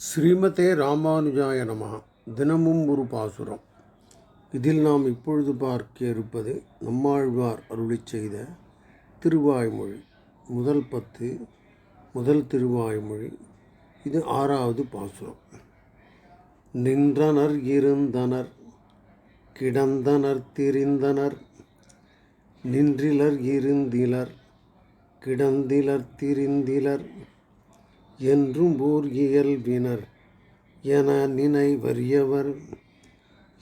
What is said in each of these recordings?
ஸ்ரீமதே ராமானுஜாய நமகா தினமும் ஒரு பாசுரம். இதில் நாம் இப்பொழுது பார்க்க இருப்பது நம்மாழ்வார் அருளிச் செய்த திருவாய்மொழி. முதல் பத்து முதல் திருவாய்மொழி. இது ஆறாவது பாசுரம். நின்றனர் இருந்தனர் கிடந்தனர் திரிந்தனர் நின்றிலர் இருந்திலர் கிடந்திலர் திரிந்திலர் என்றும் ஓர் இயல்பினர் என நினைவறியவர்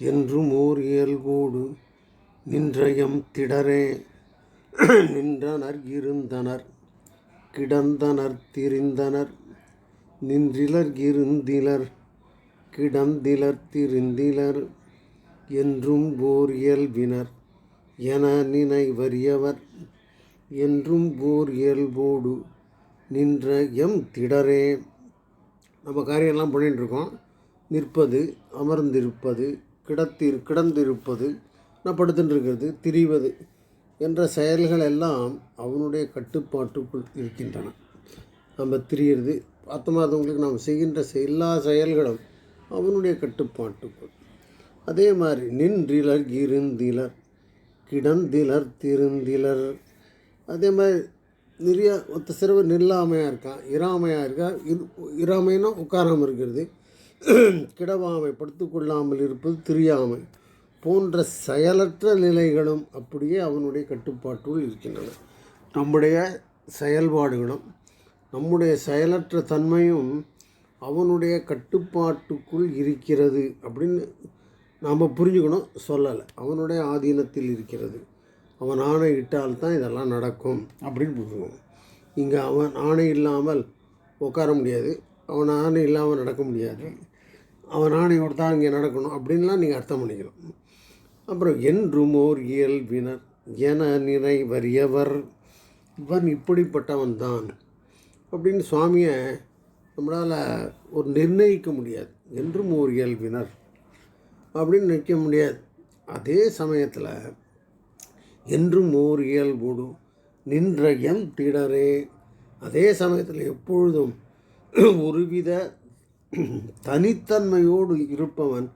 என்றும் ஓர் இயல்போடு நின்றயம் திடரே. நின்றனர் இருந்தனர் கிடந்தனர் திரிந்தனர் நின்றிலர் இருந்திலர் கிடந்திலர் திரிந்திலர் என்றும் ஓர் இயல்பினர் என நினைவறியவர் என்றும் ஓர் இயல்போடு நின்ற எம் திடரே. நம்ம காரியம்லாம் பண்ணிட்டு நிற்பது அமர்ந்திருப்பது கிடத்தி கிடந்திருப்பது நான் படுத்துட்டுருக்கிறது திரிவது என்ற செயல்கள் எல்லாம் அவனுடைய கட்டுப்பாட்டுக்குள் இருக்கின்றன. நம்ம திரியிறது பார்த்தமாதவங்களுக்கு நாம் செய்கின்ற எல்லா செயல்களும் அவனுடைய கட்டுப்பாட்டுக்குள். அதே மாதிரி நின்றிலர் இருந்திலர் கிடந்திலர் திருந்திலர். அதே மாதிரி நிறைய ஒத்த சிறுவர் நில்லாமையாக இருக்கான் இராமையாக இருக்கா இரு இராமைன்னா உட்காராமல் இருக்கிறது. கிடவாமை படுத்துக்கொள்ளாமல் இருப்பது தெரியாமை போன்ற செயலற்ற நிலைகளும் அப்படியே அவனுடைய கட்டுப்பாட்டுள் இருக்கின்றன. நம்முடைய செயல்பாடுகளும் நம்முடைய செயலற்ற தன்மையும் அவனுடைய கட்டுப்பாட்டுக்குள் இருக்கிறது அப்படின்னு நாம் புரிஞ்சுக்கணும் சொல்லலை. அவனுடைய ஆதீனத்தில் இருக்கிறது. அவன் ஆணை இட்டால்தான் இதெல்லாம் நடக்கும் அப்படின்னு புரிஞ்சுக்கணும் இங்கே அவன் ஆணை இல்லாமல் உட்கார முடியாது. அவன் ஆணை இல்லாமல் நடக்க முடியாது. அவன் ஆணையோடு தான் இங்கே நடக்கணும் அப்படின்லாம் நீங்கள் அர்த்தம் பண்ணிக்கணும். அப்புறம் என்றும் ஓர் இயல்பினர் என நினைவறியவர். இவன் இப்படிப்பட்டவன் தான் அப்படின்னு சுவாமியை நம்மளால் ஒரு நிர்ணயிக்க முடியாது. என்றும் ஓர் இயல்பினர் அப்படின்னு நிற்க முடியாது. அதே சமயத்தில் என்றும் ஓர் இயல்போடு நின்ற எம் திடரே. அதே சமயத்தில் எப்பொழுதும் ஒருவித தனித்தன்மையோடு இருப்பவன்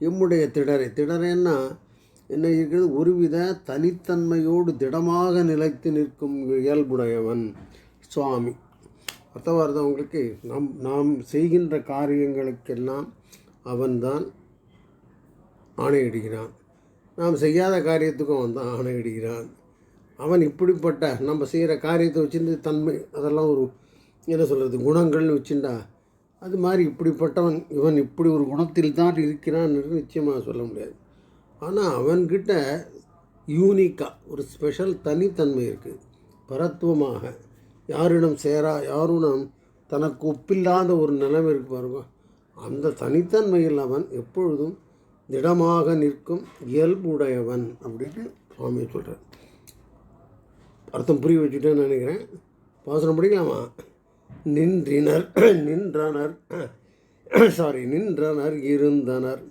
எம்முடைய திடரை. திடரேன்னா என்ன இருக்கிறது? ஒருவித தனித்தன்மையோடு திடமாக நிலைத்து நிற்கும் இயல்புடையவன் சுவாமி. அர்த்தவார்த்தம் உங்களுக்கு நம் நாம் செய்கின்ற காரியங்களுக்கெல்லாம் அவன்தான் ஆணையிடுகிறான். நாம் செய்யாத காரியத்துக்கும் அவன் தான் ஆணையிடுகிறான் அவன் இப்படிப்பட்ட நம்ம செய்கிற காரியத்தை வச்சுருந்து தன்மை அதெல்லாம் ஒரு என்ன சொல்கிறது குணங்கள்னு வச்சுண்டா அது மாதிரி இப்படிப்பட்டவன் இவன் இப்படி ஒரு குணத்தில் தான் இருக்கிறான் என்று நிச்சயமாக சொல்ல முடியாது. ஆனால் அவன்கிட்ட யூனிக்காக ஒரு ஸ்பெஷல் தனித்தன்மை இருக்குது பரத்துவமாக யாரிடம் சேரா யாரும் தனக்கு ஒப்பில்லாத ஒரு நிலைமை இருக்கு பாருங்க. அந்த தனித்தன்மையில் அவன் எப்பொழுதும் திடமாக நிற்கும் இயல்புடையவன் அப்படின்னு சுவாமி சொல்கிறார் அர்த்தம் புரிய வச்சுட்டேன்னு நினைக்கிறேன். பாசனம் படிக்கலாமா? நின்றினர் நின்றனர் சாரி நின்றனர் இருந்தனர்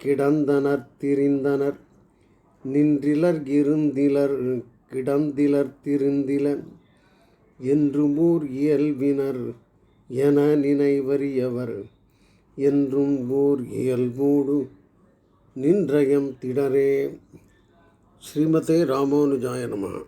கிடந்தனர் திரிந்தனர் நின்றிலர் இருந்திலர் கிடந்திலர் திருந்திலர் என்றும் ஊர் இயல்பினர் என நினைவறியவர் என்றும் ஊர் இயல்போடு நின்றயம் திடரே. ஸ்ரீமதே ராமானுஜாய நம.